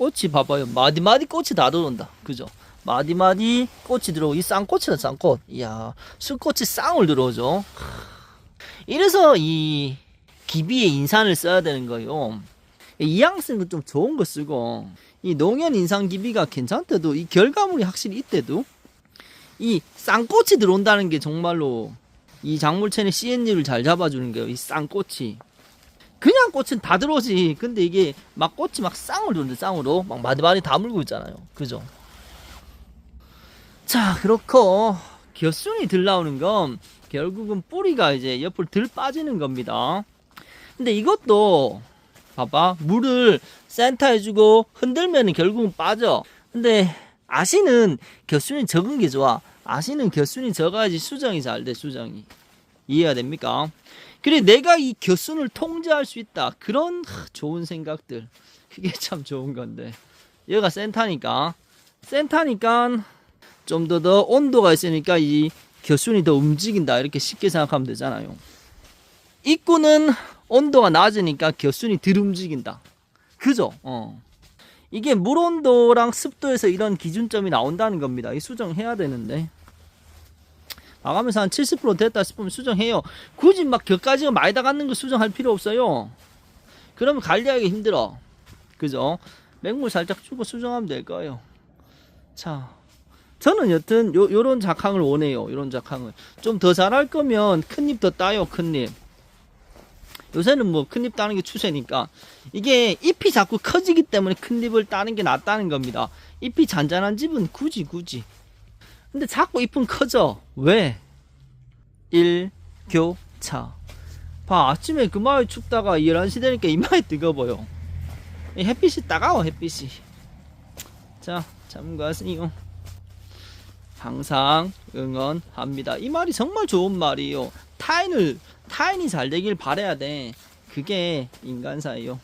꽃이 봐봐요. 마디마디 꽃이 다 들어온다. 그죠? 마디마디 꽃이 들어오고 이 쌍꽃이다 쌍꽃. 이야 술꽃이 쌍을 들어오죠. 이래서 이 기비에 인산을 써야 되는 거예요. 이양 쓰는 건 좀 좋은 거 쓰고 이 농연 인상 기비가 괜찮대도 이 결과물이 확실히 있대도 이 쌍꽃이 들어온다는 게 정말로 이 작물체의 CNU를 잘 잡아주는 거예요. 이 쌍꽃이. 그냥 꽃은 다 들어오지. 근데 이게 막 꽃이 막 쌍을 도는데 쌍으로 막 마디마디 다 물고 있잖아요. 그죠? 자, 그렇고 겨순이 들 나오는 건 결국은 뿌리가 이제 옆으로 들 빠지는 겁니다. 근데 이것도 봐봐 물을 센터해주고 흔들면 결국은 빠져. 근데 아시는 겨순이 적은 게 좋아. 아시는 겨순이 적어야지 수정이 잘 돼. 수정이 이해가 됩니까? 그래 내가 이 겨순을 통제할 수 있다. 그런 하, 좋은 생각들 그게 참 좋은 건데 얘가 센터니까 센터니까 좀 더 더 온도가 있으니까 이 겨순이 더 움직인다 이렇게 쉽게 생각하면 되잖아요. 입구는 온도가 낮으니까 겨순이 덜 움직인다. 그죠? 어. 이게 물 온도랑 습도에서 이런 기준점이 나온다는 겁니다. 이 수정해야 되는데. 나가면서 한 70% 됐다 싶으면 수정해요. 굳이 막 격까지가 많이 다 갖는 거 수정할 필요 없어요. 그러면 관리하기 힘들어. 그죠? 맹물 살짝 주고 수정하면 될 거예요. 자, 저는 여튼 요, 요런 작황을 원해요. 요런 작황을. 좀 더 잘할 거면 큰 잎 더 따요, 큰 잎. 요새는 뭐 큰 잎 따는 게 추세니까 이게 잎이 자꾸 커지기 때문에 큰 잎을 따는 게 낫다는 겁니다. 잎이 잔잔한 집은 굳이 굳이. 근데 자꾸 잎은 커져. 왜? 일교차. 봐 아침에 그 마을 춥다가 11시 되니까 이마에 뜨거 보여. 이 햇빛이 따가워 햇빛이. 자 참고하세요. 항상 응원합니다. 이 말이 정말 좋은 말이에요. 타인을 타인이 잘 되길 바래야 돼. 그게 인간사예요.